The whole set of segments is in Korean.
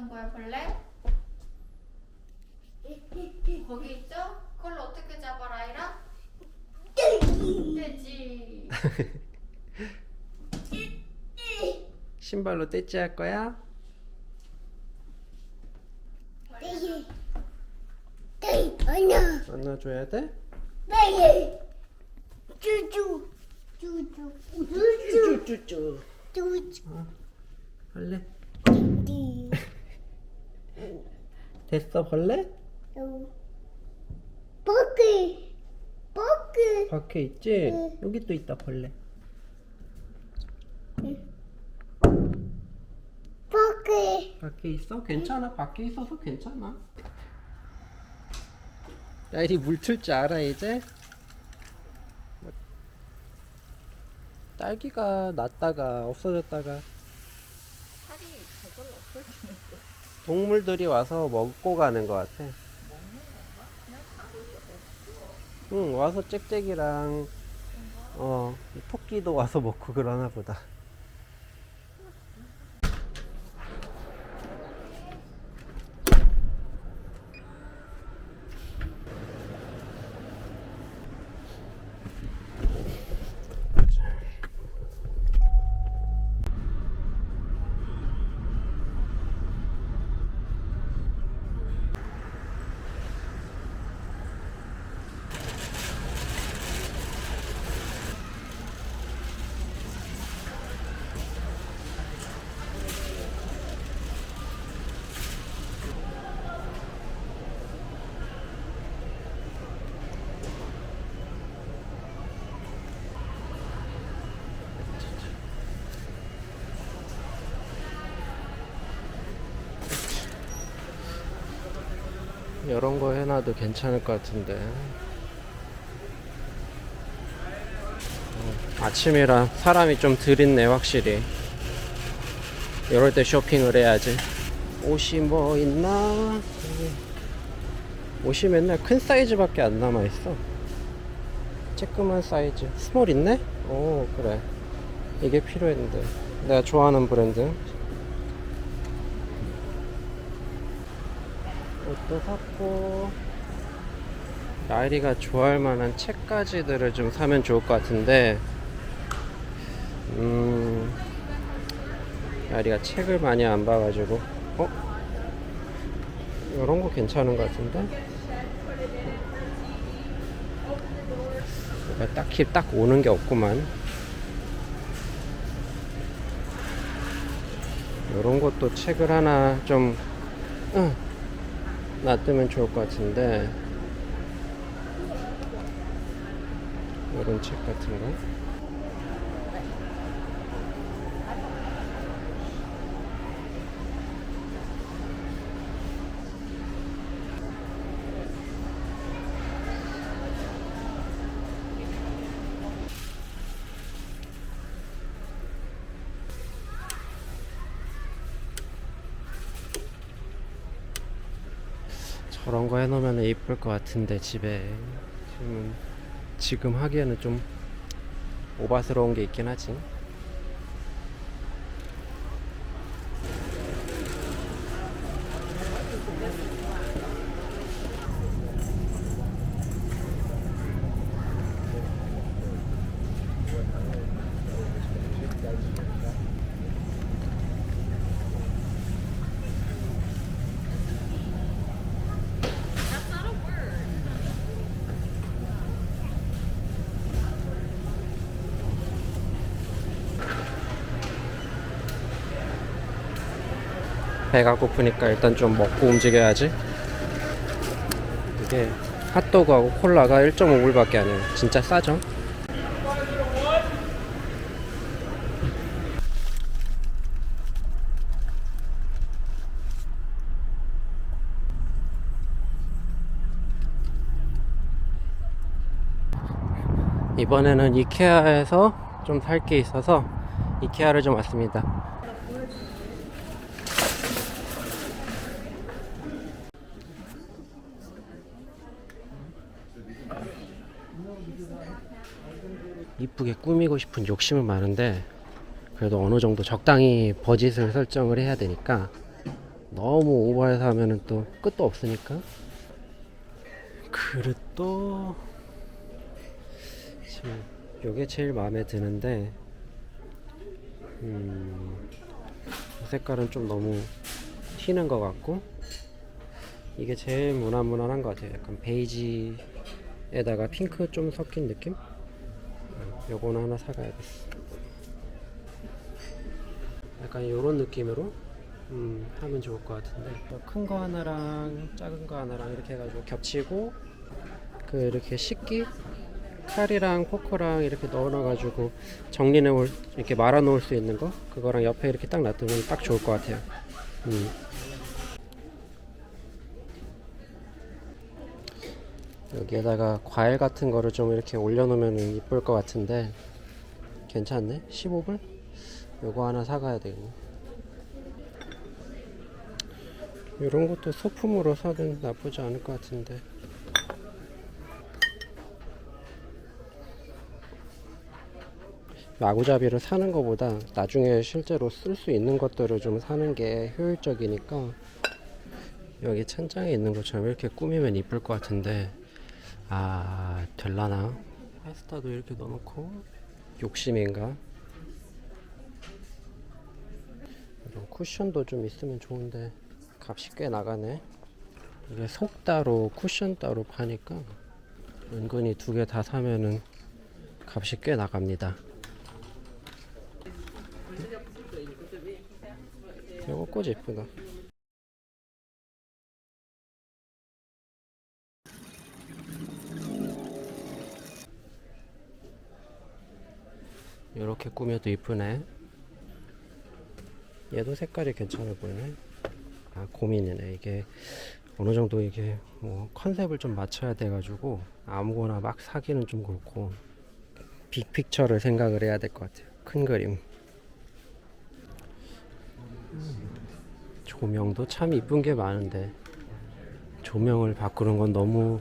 잡는 거야 벌레? 거기 있죠? 그걸 어떻게 잡아 라 이라? 떼지 신발로 떼찌 할 거야? 안아줘야 돼? 네. 쭈쭈. 쭈쭈. 쭈쭈. 쭈쭈쭈 쭈쭈. 됐어 벌레? 버기. 버기. 밖에 있지? 응. 여기 또 있다 벌레 버기. 밖에 있어? 괜찮아 밖에 있어서 괜찮아 나일이 물틀 줄 알아 이제? 딸기가 났다가 없어졌다가 살이 저절로 없어지는 거 동물들이 와서 먹고 가는 것 같아. 응 와서 짹짹이랑 어 토끼도 와서 먹고 그러나 보다 이런 거 해놔도 괜찮을 것 같은데. 어, 아침이라 사람이 좀 덜 있네 확실히. 이럴 때 쇼핑을 해야지. 옷이 뭐 있나? 옷이 맨날 큰 사이즈밖에 안 남아있어. 쬐끄만 사이즈. 스몰 있네? 오 그래. 이게 필요했는데. 내가 좋아하는 브랜드 옷도 샀고 나일이가 좋아할 만한 책가지들을 좀 사면 좋을 것 같은데 음 나일이가 책을 많이 안 봐가지고 어? 이런 거 괜찮은 것 같은데 딱히 딱 오는 게 없구만 이런 것도 책을 하나 좀 응. 놔두면 좋을 것 같은데 이런 책 같은 거 저런 거 해놓으면 예쁠 것 같은데 집에 지금 지금 하기에는 좀 오바스러운 게 있긴 하지. 배가 고프니까 일단 좀 먹고 움직여야지. 이게 핫도그하고 콜라가 1.5불밖에 안 해요. 진짜 싸죠? 이번에는 이케아에서 좀 살 게 있어서 이케아를 좀 왔습니다. 이쁘게 꾸미고 싶은 욕심은 많은데 그래도 어느 정도 적당히 버짓을 설정을 해야 되니까 너무 오버해서 하면은 또 끝도 없으니까. 그릇도 지금 요게 제일 마음에 드는데 음, 이 색깔은 좀 너무 튀는 것 같고 이게 제일 무난무난한 것 같아요. 약간 베이지에다가 핑크 좀 섞인 느낌? 음, 요거는 하나 사가야겠어. 약간 요런 느낌으로 음, 하면 좋을 것 같은데 큰 거 하나랑 작은 거 하나랑 이렇게 해가지고 겹치고 그 이렇게 식기 칼이랑 포크랑 이렇게 넣어놔가지고 정리해 올 이렇게 말아 놓을 수 있는 거 그거랑 옆에 이렇게 딱 놔두면 딱 좋을 것 같아요. 음. 여기에다가 과일 같은 거를 좀 이렇게 올려놓으면 이쁠 것 같은데 괜찮네? 15불? 요거 하나 사가야 되겠네. 이런 것도 소품으로 사긴 나쁘지 않을 것 같은데. 마구잡이를 사는 것보다 나중에 실제로 쓸 수 있는 것들을 좀 사는 게 효율적이니까 여기 찬장에 있는 것처럼 이렇게 꾸미면 이쁠 것 같은데 아 될라나? 파스타도 이렇게 넣어놓고 욕심인가? 이런 쿠션도 좀 있으면 좋은데 값이 꽤 나가네 이게 속 따로 쿠션 따로 파니까 은근히 두 개 다 사면은 값이 꽤 나갑니다 이거 꽃 예쁘다 이렇게 꾸며도 이쁘네. 얘도 색깔이 괜찮아 보이네. 아 고민이네 이게. 어느 정도 이게 뭐 컨셉을 좀 맞춰야 돼 가지고 아무거나 막 사기는 좀 그렇고 빅픽처를 생각을 해야 될 것 같아요. 큰 그림. 음, 조명도 참 이쁜 게 많은데 조명을 바꾸는 건 너무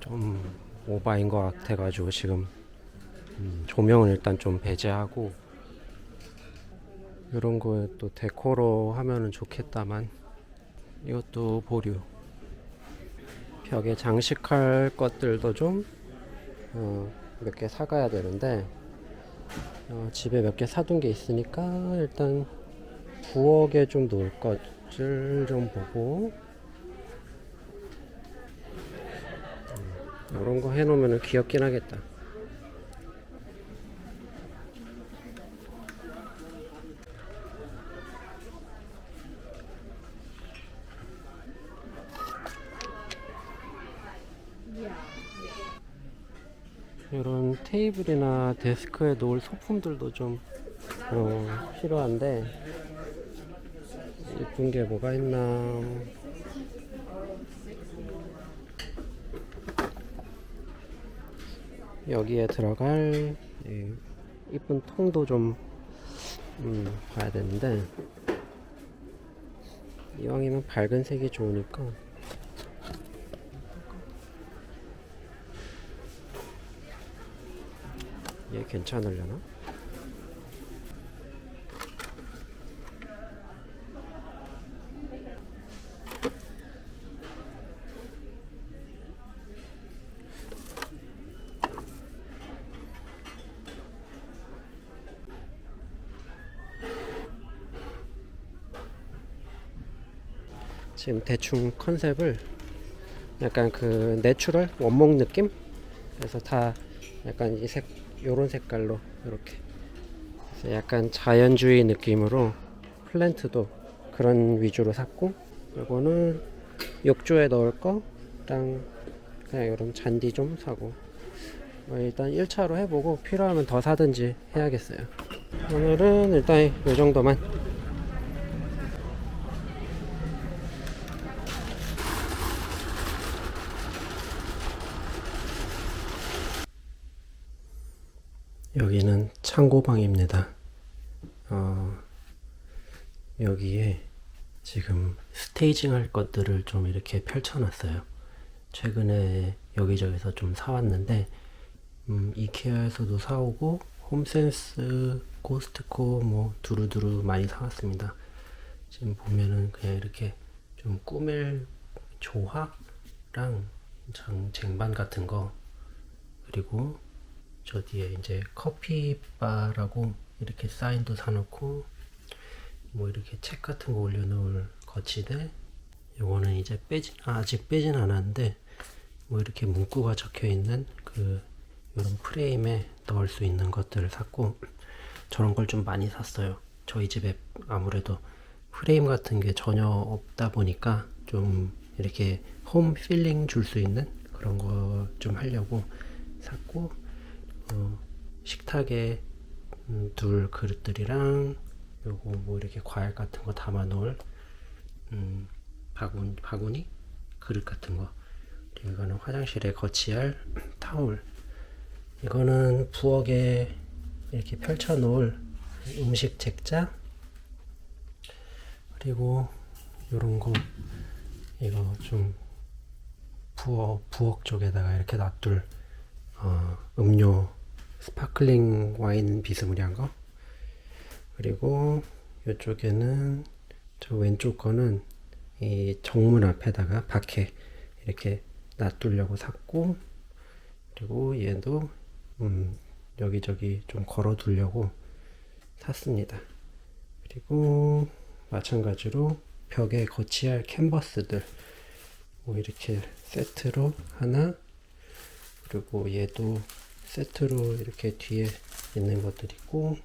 좀 오바인 것 같아 가지고 지금 음, 조명은 일단 좀 배제하고 이런 거에 또 데코로 하면은 좋겠다만 이것도 보류 벽에 장식할 것들도 좀몇개 사가야 되는데 어, 집에 몇 개 사둔 게 있으니까 일단 부엌에 좀 놓을 것을 좀 보고 이런 거 해놓으면 귀엽긴 하겠다. 이런 테이블이나 데스크에 놓을 소품들도 좀 어, 필요한데 예쁜 게 뭐가 있나. 여기에 들어갈 이 이쁜 통도 좀 음, 봐야 되는데 이왕이면 밝은 색이 좋으니까 얘 괜찮으려나? 지금 대충 컨셉을 약간 그 내추럴 원목 느낌? 그래서 다 약간 이 색 요런 색깔로 이렇게. 약간 자연주의 느낌으로 플랜트도 그런 위주로 샀고 요거는 욕조에 넣을 거랑 그냥 이런 잔디 좀 사고. 뭐 일단 1차로 해보고 필요하면 더 사든지 해야겠어요. 오늘은 일단 요 정도만 여기는 창고방입니다. 어, 여기에 지금 스테이징 할 것들을 좀 이렇게 펼쳐놨어요. 최근에 여기저기서 좀 사왔는데, 음, 이케아에서도 사오고, 홈센스, 코스트코, 뭐, 두루두루 많이 사왔습니다. 지금 보면은 그냥 이렇게 좀 꾸밀 조화랑 장, 쟁반 같은 거 그리고 저 뒤에 이제 커피바라고 이렇게 사인도 사놓고 뭐 이렇게 책 같은 거 올려놓을 거치대 요거는 이제 빼진 아, 아직 빼진 않았는데 뭐 이렇게 문구가 적혀 있는 그 이런 프레임에 넣을 수 있는 것들을 샀고 저런 걸 좀 많이 샀어요. 저희 집에 아무래도 프레임 같은 게 전혀 없다 보니까 좀 이렇게 홈 필링 줄 수 있는 그런 거 좀 하려고 샀고 어, 식탁에 음, 둘 그릇들이랑 요거 뭐 이렇게 과일 같은 거 담아 놓을 음, 바구니, 바구니? 그릇 같은 거. 그리고 이거는 화장실에 거치할 타올. 이거는 부엌에 이렇게 펼쳐 놓을 음식 책자. 그리고 요런 거. 이거 좀 부엌 부엌 쪽에다가 이렇게 놔둘 어, 음료 스파클링 와인 비스무리한 거 그리고 이쪽에는 저 왼쪽 거는 이 정문 앞에다가 밖에 이렇게 놔두려고 샀고 그리고 얘도 음, 여기저기 좀 걸어 두려고 샀습니다. 그리고 마찬가지로 벽에 거치할 캔버스들 뭐 이렇게 세트로 하나 그리고 얘도 세트로 이렇게 뒤에 있는 것들 있고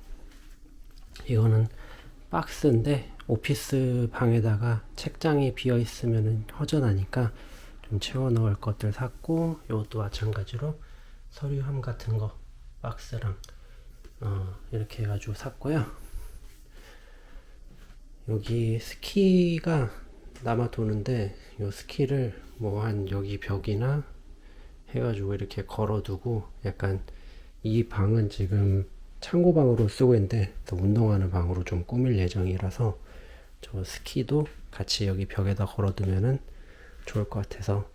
이거는 박스인데 오피스 방에다가 책장이 비어 있으면 허전하니까 좀 채워 넣을 것들 샀고 이것도 마찬가지로 서류함 같은 거 박스랑 어, 이렇게 해가지고 샀고요. 여기 스키가 남아 도는데 요 스키를 뭐 한 여기 벽이나 해가지고 이렇게 걸어두고 약간 이 방은 지금 창고 방으로 쓰고 있는데 또 운동하는 방으로 좀 꾸밀 예정이라서 저 스키도 같이 여기 벽에다 걸어두면은 좋을 것 같아서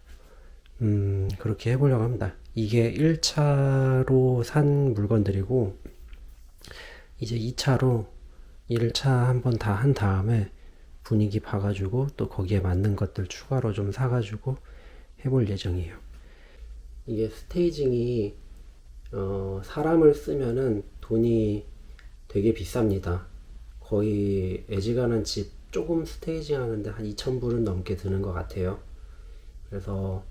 음 그렇게 해보려고 합니다. 이게 1차로 산 물건들이고 이제 2차로 1차 한번 다 한 다음에 분위기 봐가지고 또 거기에 맞는 것들 추가로 좀 사가지고 해볼 예정이에요. 이게 스테이징이 어, 사람을 쓰면은 돈이 되게 비쌉니다. 거의 애지간한 집 조금 스테이징 하는데 한 2,000불은 넘게 드는 것 같아요. 그래서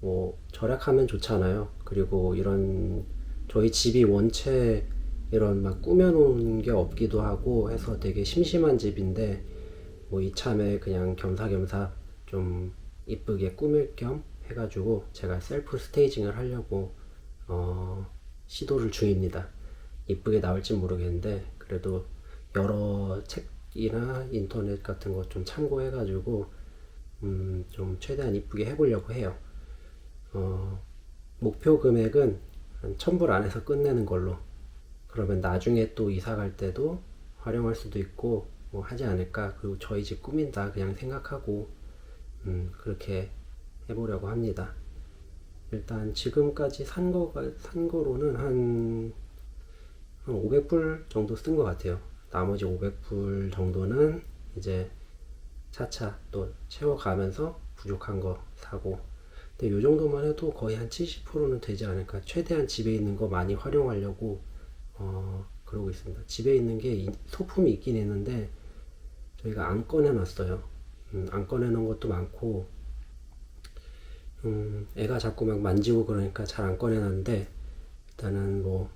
뭐 절약하면 좋잖아요. 그리고 이런 저희 집이 원체 이런 막 꾸며놓은 게 없기도 하고 해서 되게 심심한 집인데 뭐 이참에 그냥 겸사겸사 좀 이쁘게 꾸밀 겸 해가지고 제가 셀프 스테이징을 하려고 어, 시도를 중입니다. 이쁘게 나올지 모르겠는데 그래도 여러 책이나 인터넷 같은 거좀 참고해가지고 음, 좀 최대한 이쁘게 해보려고 해요. 어, 목표 금액은 한 1000불 안에서 끝내는 걸로 그러면 나중에 또 이사 갈 때도 활용할 수도 있고 뭐 하지 않을까 그리고 저희 집 꾸민다 그냥 생각하고 음, 그렇게 해보려고 합니다. 일단 지금까지 산 거가 산 거로는 한, 한 500불 정도 쓴 것 같아요. 나머지 500불 정도는 이제 차차 또 채워가면서 부족한 거 사고. 근데 요 정도만 해도 거의 한 70%는 되지 않을까. 최대한 집에 있는 거 많이 활용하려고 어, 그러고 있습니다. 집에 있는 게 이- 소품이 있긴 있는데 저희가 안 꺼내놨어요. 음, 안 꺼내놓은 것도 많고 음, 애가 자꾸 막 만지고 그러니까 잘 안 꺼내놨는데 일단은 뭐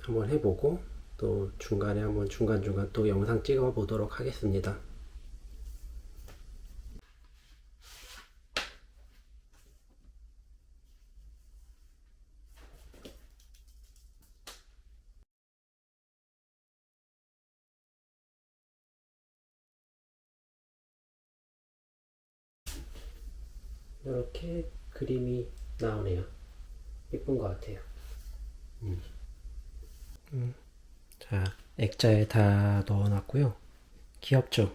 한번 해보고 또 중간에 한번 중간중간 또 영상 찍어 보도록 하겠습니다. 이렇게 그림이 나오네요. 예쁜 것 같아요. 음. 음. 자, 액자에 다 넣어놨고요. 귀엽죠?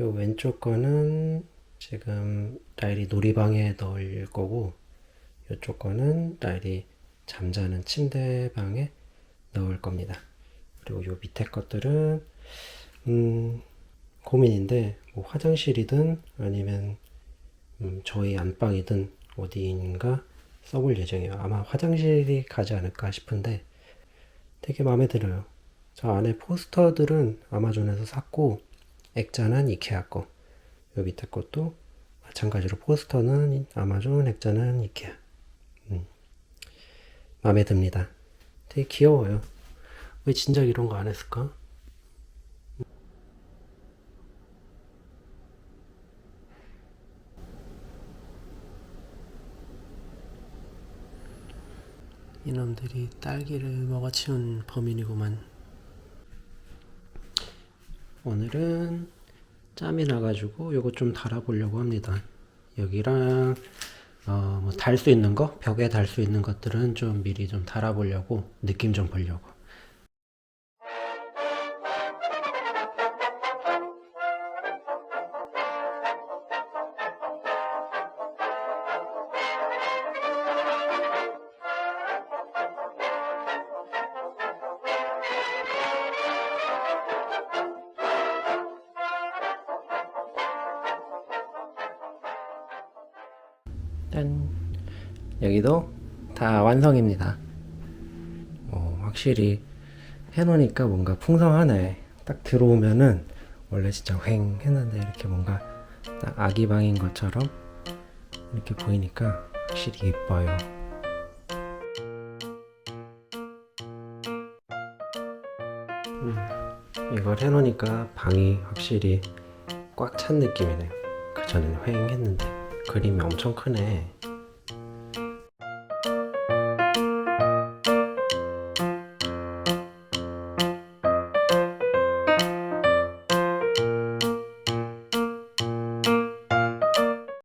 요 왼쪽 거는 지금 라일이 놀이방에 넣을 거고, 요쪽 거는 라일이 잠자는 침대방에 넣을 겁니다. 그리고 요 밑에 것들은 음, 고민인데 뭐 화장실이든 아니면 음, 저희 안방이든 어디인가 써볼 예정이에요. 아마 화장실이 가지 않을까 싶은데 되게 마음에 들어요. 저 안에 포스터들은 아마존에서 샀고 액자는 이케아 거. 요 밑에 것도 마찬가지로 포스터는 아마존, 액자는 이케아. 음, 마음에 듭니다. 되게 귀여워요. 왜 진작 이런 거 안 했을까? 이놈들이 딸기를 먹어치운 범인이구만. 오늘은 짬이 나가지고 요거 좀 달아보려고 합니다. 여기랑 어, 뭐 달 수 있는 거, 벽에 달 수 있는 것들은 좀 미리 좀 달아보려고 느낌 좀 보려고. 여기도 다 완성입니다. 어, 확실히 해놓으니까 뭔가 풍성하네. 딱 들어오면은 원래 진짜 휑 했는데 이렇게 뭔가 딱 아기 방인 것처럼 이렇게 보이니까 확실히 예뻐요. 음, 이걸 해놓으니까 방이 확실히 꽉 찬 느낌이네요. 그 전에는 휑했는데 그림이 엄청 크네.